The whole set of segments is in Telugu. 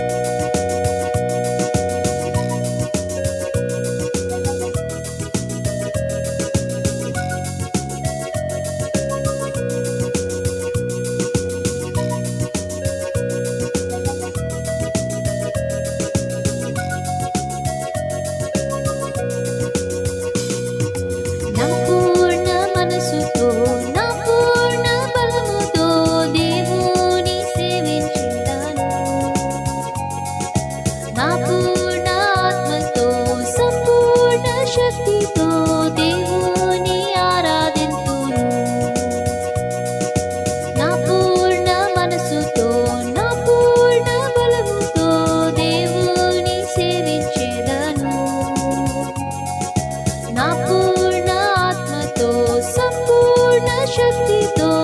నా সত্যি তো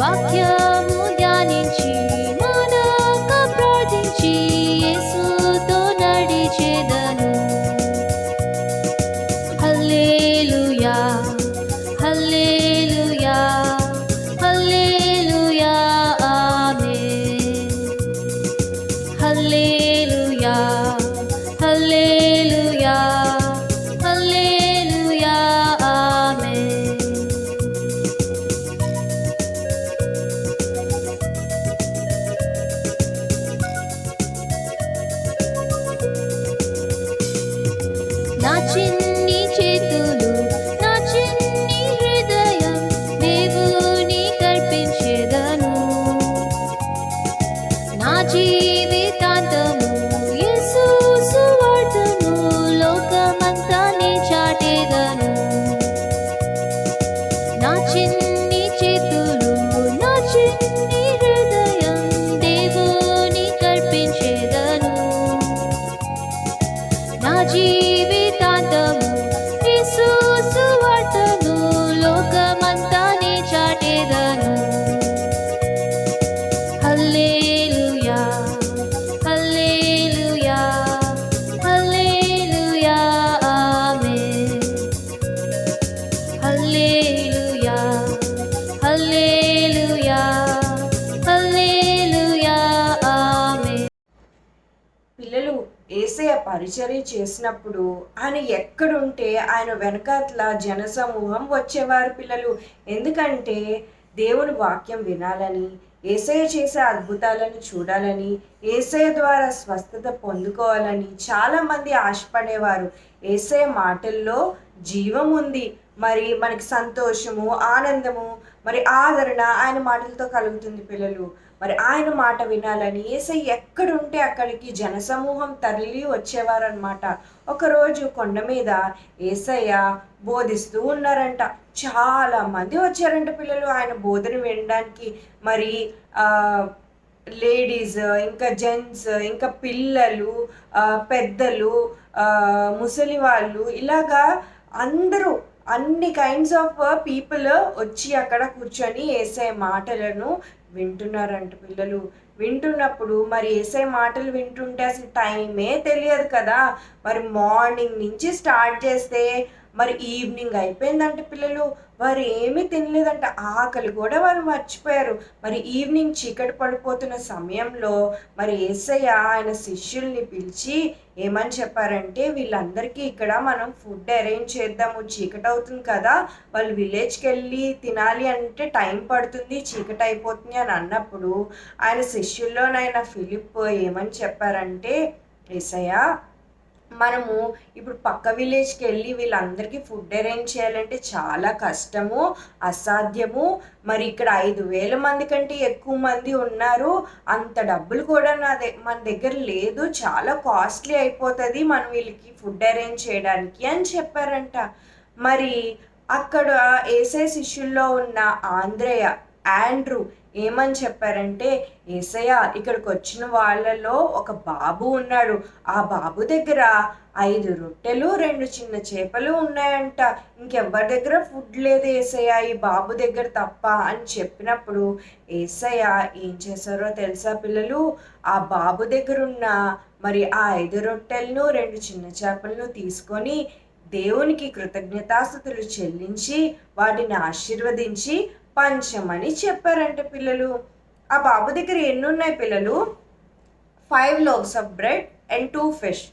వాక్యము ధ్యానించి మనక ప్రార్థించి యేసుతో నడిచెదను. హల్లెలూయా హల్లెలూయా హల్లెలూయా ఆమేన్. హల్లెలూయా. పరిచర్య చేసినప్పుడు ఆయన ఎక్కడుంటే ఆయన వెనకాతల జనసమూహం వచ్చేవారు పిల్లలు. ఎందుకంటే దేవుని వాక్యం వినాలని ఏసయ చేసే అద్భుతాలను చూడాలని ఏసయ ద్వారా స్వస్థత పొందుకోవాలని చాలామంది ఆశపడేవారు. ఏసయ మాటల్లో జీవం ఉంది. మరి మనకి సంతోషము ఆనందము మరి ఆదరణ ఆయన మాటలతో కలుగుతుంది పిల్లలు. మరి ఆయన మాట వినాలని ఏసై ఎక్కడుంటే అక్కడికి జనసమూహం తరలి వచ్చేవారనమాట ఒకరోజు కొండ మీద ఏసయ్య బోధిస్తూ ఉన్నారంట. చాలా మంది వచ్చారంట పిల్లలు ఆయన బోధన వినడానికి. మరి లేడీస్ ఇంకా జెంట్స్ ఇంకా పిల్లలు పెద్దలు ముసలి వాళ్ళు ఇలాగా అందరూ అన్ని కైండ్స్ ఆఫ్ పీపుల్ వచ్చి అక్కడ కూర్చొని వేసే మాటలను వింటున్నారంట పిల్లలు. వింటున్నప్పుడు మరి వేసే మాటలు వింటుంటే అసలు టైమే తెలియదు కదా. మరి మార్నింగ్ నుంచి స్టార్ట్ చేస్తే మరి ఈవినింగ్ అయిపోయిందంటే పిల్లలు. వారు ఏమీ తినలేదంట. ఆకలి కూడా వారు మర్చిపోయారు. మరి ఈవినింగ్ చీకటి పడిపోతున్న సమయంలో మరి ఏసయ్య ఆయన శిష్యుల్ని పిలిచి ఏమని చెప్పారంటే వీళ్ళందరికీ ఇక్కడ మనం ఫుడ్ అరేంజ్ చేద్దాము. చీకటి అవుతుంది కదా. వాళ్ళు విలేజ్కి వెళ్ళి తినాలి అంటే టైం పడుతుంది. చీకటి అయిపోతుంది అని అన్నప్పుడు ఆయన శిష్యుల్లోనైనా ఫిలిప్ ఏమని చెప్పారంటే ఏసయ్య మనము ఇప్పుడు పక్క విలేజ్కి వెళ్ళి వీళ్ళందరికీ ఫుడ్ అరేంజ్ చేయాలంటే చాలా కష్టము అసాధ్యము. మరి ఇక్కడ ఐదు వేల మంది కంటే ఎక్కువ మంది ఉన్నారు. అంత డబ్బులు కూడా నా మన దగ్గర లేదు. చాలా కాస్ట్లీ అయిపోతుంది మనం వీళ్ళకి ఫుడ్ అరేంజ్ చేయడానికి అని చెప్పారంట. మరి అక్కడ ఏసే శిష్యుల్లో ఉన్న ఆంధ్రేయ ఆండ్రూ ఏమని చెప్పారంటే ఏసయ్య ఇక్కడికి వచ్చిన వాళ్ళలో ఒక బాబు ఉన్నాడు. ఆ బాబు దగ్గర ఐదు రొట్టెలు రెండు చిన్న చేపలు ఉన్నాయంట. ఇంకెవ్వరి దగ్గర ఫుడ్ లేదు ఏసయ్య ఈ బాబు దగ్గర తప్ప అని చెప్పినప్పుడు ఏసయ్య ఏం చేశారో తెలుసా పిల్లలు? ఆ బాబు దగ్గర ఉన్న మరి ఆ ఐదు రొట్టెలను రెండు చిన్న చేపలను తీసుకొని దేవునికి కృతజ్ఞతాస్థుతులు చెల్లించి వాటిని ఆశీర్వదించి పంచమని చెప్పారంట పిల్లలు. ఆ బాబు దగ్గర ఎన్ని ఉన్నాయి పిల్లలు? Five loaves of bread and two fish.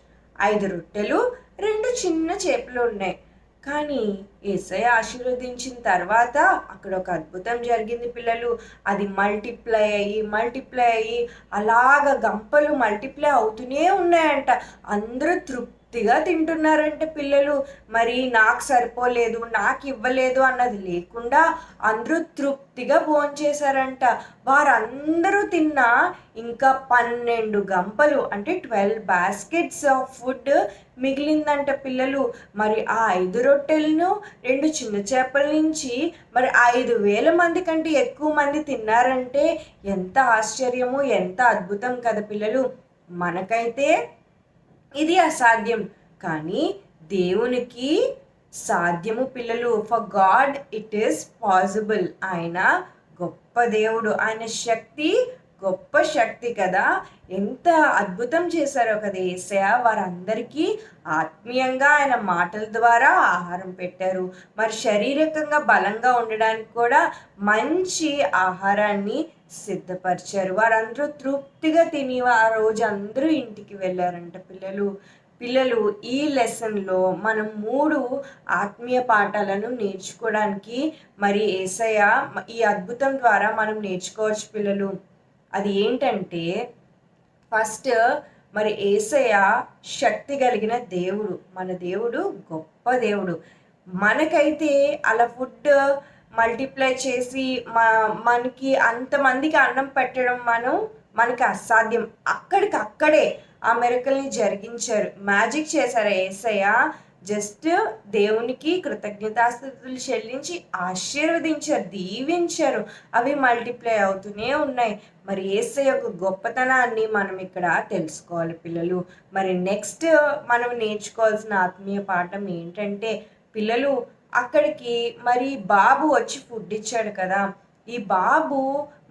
ఐదు రొట్టెలు రెండు చిన్న చేపలు ఉన్నాయి. కానీ ఏసై ఆశీర్వదించిన తర్వాత అక్కడ ఒక అద్భుతం జరిగింది పిల్లలు. అది మల్టిప్లై అయ్యి మల్టిప్లై అయ్యి అలాగ గంపలు మల్టిప్లై అవుతూనే ఉన్నాయంట. అందరూ తృప్తి తృప్తిగా తింటున్నారంటే పిల్లలు మరి నాకు సరిపోలేదు నాకు ఇవ్వలేదు అన్నది లేకుండా అందరూ తృప్తిగా భోంచేశారంట వారందరూ తిన్న ఇంకా పన్నెండు గంపలు అంటే ట్వెల్వ్ బాస్కెట్స్ ఆఫ్ ఫుడ్ మిగిలిందంట పిల్లలు. మరి ఆ ఐదు రొట్టెలను రెండు చిన్న చేపల నుంచి మరి ఐదు వేల మంది కంటే ఎక్కువ మంది తిన్నారంటే ఎంత ఆశ్చర్యము ఎంత అద్భుతం కదా పిల్లలు. మనకైతే ఇది అసాధ్యం. కానీ దేవునికి సాధ్యము పిల్లలు. For God it is possible ఆయన గొప్ప దేవుడు. ఆయన శక్తి గొప్ప శక్తి కదా. ఎంత అద్భుతం చేశారో కదా ఏసయ వారందరికీ ఆత్మీయంగా ఆయన మాటల ద్వారా ఆహారం పెట్టారు. మరి శారీరకంగా బలంగా ఉండడానికి కూడా మంచి ఆహారాన్ని సిద్ధపరిచారు. వారందరూ తృప్తిగా తిని ఆ రోజు అందరూ ఇంటికి వెళ్ళారంట పిల్లలు. పిల్లలు ఈ లెసన్లో మనం మూడు ఆత్మీయ పాఠాలను నేర్చుకోవడానికి మరి ఏసయ్య ఈ అద్భుతం ద్వారా మనం నేర్చుకోవచ్చు పిల్లలు. అది ఏంటంటే ఫస్ట్ మరి ఏసయ్య శక్తి కలిగిన దేవుడు. మన దేవుడు గొప్ప దేవుడు. మనకైతే అలా ఫుడ్ మల్టిప్లై చేసి మా మనకి అంతమందికి అన్నం పెట్టడం మనం మనకి అసాధ్యం. అక్కడికి అక్కడే ఆ మెరకల్ని జరిగించారు. మ్యాజిక్ చేశారు ఏసయ్య? జస్ట్ దేవునికి కృతజ్ఞతాస్థుతులు చెల్లించి ఆశీర్వదించారు దీవించారు. అవి మల్టిప్లై అవుతూనే ఉన్నాయి. మరి ఏసై యొక్క గొప్పతనాన్ని మనం ఇక్కడ తెలుసుకోవాలి పిల్లలు. మరి నెక్స్ట్ మనం నేర్చుకోవాల్సిన ఆత్మీయ పాఠం ఏంటంటే పిల్లలు అక్కడికి మరి బాబు వచ్చి ఫుడ్ ఇచ్చాడు కదా. ఈ బాబు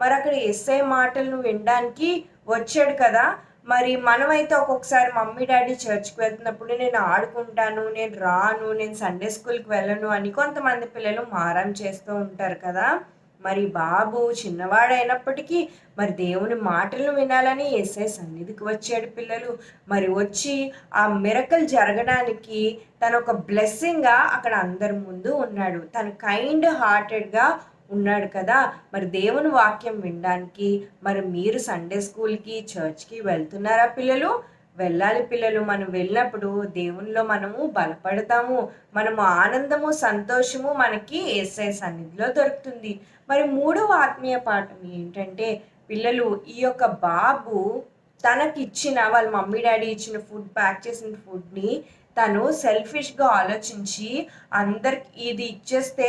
మరి అక్కడ ఎస్ఐ మాటలను వినడానికి వచ్చాడు కదా. మరి మనమైతే ఒక్కొక్కసారి మమ్మీ డాడీ చర్చ్కి వెళ్తున్నప్పుడు నేను ఆడుకుంటాను నేను రాను నేను సండే స్కూల్కి వెళ్ళను అని కొంతమంది పిల్లలు మారం చేస్తూ ఉంటారు కదా. మరి బాబు చిన్నవాడైనప్పటికీ మరి దేవుని మాటలు వినాలని ఎస్ఐ సన్నిధికి వచ్చాడు పిల్లలు. మరి వచ్చి ఆ మిరకల్ జరగడానికి తన ఒక బ్లెస్సింగ్గా అక్కడ అందరి ముందు ఉన్నాడు. తను కైండ్ హార్టెడ్గా ఉన్నాడు కదా. మరి దేవుని వాక్యం వినడానికి మరి మీరు సండే స్కూల్కి చర్చ్కి వెళ్తున్నారా పిల్లలు? వెళ్ళాలి పిల్లలు. మనం వెళ్ళినప్పుడు దేవునిలో మనము బలపడతాము. మనము ఆనందము సంతోషము మనకి ఏసఐ సన్నిధిలో దొరుకుతుంది. మరి మూడవ ఆత్మీయ పాఠం ఏంటంటే పిల్లలు ఈ యొక్క బాబు తనకిచ్చిన వాళ్ళ మమ్మీ డాడీ ఇచ్చిన ఫుడ్ ప్యాక్ చేసిన ఫుడ్ని తను సెల్ఫిష్గా ఆలోచించి అందరికి ఇది ఇచ్చేస్తే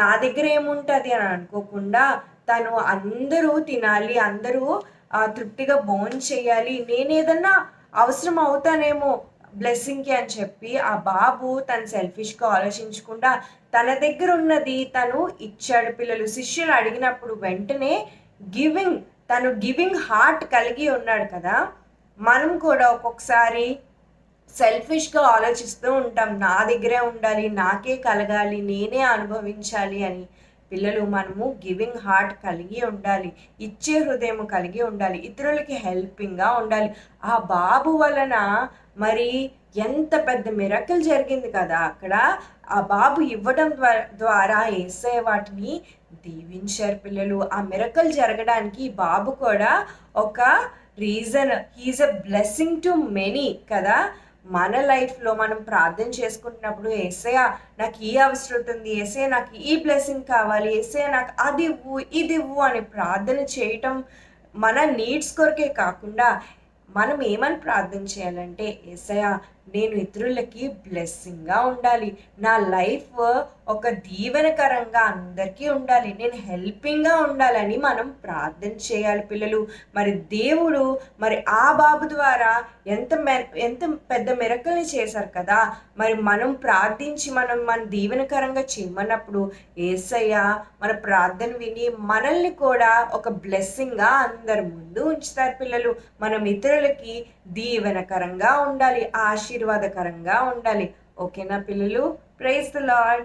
నా దగ్గర ఏముంటుంది అని అనుకోకుండా తను అందరూ తినాలి అందరూ తృప్తిగా బోన్ చేయాలి నేను ఏదన్నా అవసరం అవుతానేమో బ్లెస్సింగ్కి అని చెప్పి ఆ బాబు తను సెల్ఫిష్గా ఆలోచించకుండా తన దగ్గర ఉన్నది తను ఇచ్చాడు పిల్లలు. శిష్యులు అడిగినప్పుడు వెంటనే గివింగ్ తను గివింగ్ హార్ట్ కలిగి ఉన్నాడు కదా. మనం కూడా ఒక్కొక్కసారి సెల్ఫిష్గా ఆలోచిస్తూ ఉంటాం. నా దగ్గరే ఉండాలి నాకే కలగాలి నేనే అనుభవించాలి అని. పిల్లలు మనము గివింగ్ హార్ట్ కలిగి ఉండాలి ఇచ్చే హృదయం కలిగి ఉండాలి ఇతరులకి హెల్పింగ్గా ఉండాలి. ఆ బాబు వలన మరి ఎంత పెద్ద మిరకల్ జరిగింది కదా. అక్కడ ఆ బాబు ఇవ్వడం ద్వారా ద్వారా ఏసే వాటిని దీవించారు పిల్లలు. ఆ మిరకల్ జరగడానికి బాబు కూడా ఒక reason he is a blessing to many కదా. మన లైఫ్లో మనం ప్రార్థన చేసుకుంటున్నప్పుడు ఏసయ్య నాకు ఈ అవసరం ఉంది ఎస్ఏ నాకు ఈ బ్లెస్సింగ్ కావాలి. ఎస్ఏ నాకు అది ఇవ్వు ఇది ఇవ్వు అని ప్రార్థన చేయటం మన నీడ్స్ కొరకే కాకుండా మనం ఏమని ప్రార్థన చేయాలంటే ఏసయ్య నేను ఇతరులకి బ్లెస్సింగ్గా ఉండాలి. నా లైఫ్ ఒక దీవెనకరంగా అందరికీ ఉండాలి. నేను హెల్పింగ్గా ఉండాలని మనం ప్రార్థన చేయాలి పిల్లలు. మరి దేవుడు మరి ఆ బాబు ద్వారా ఎంత మె ఎంత పెద్ద మెరకల్ని చేశారు కదా. మరి మనం ప్రార్థించి మనం మన దీవెనకరంగా చేయమన్నప్పుడు ఏసయ్య మన ప్రార్థన విని మనల్ని కూడా ఒక బ్లెస్సింగ్గా అందరి ముందు ఉంచుతారు పిల్లలు. మనం ఇతరులకి దీవెనకరంగా ఉండాలి. ఆశ ఆశీర్వాదకరంగా ఉండాలి. ఓకేనా పిల్లలు? Praise the lord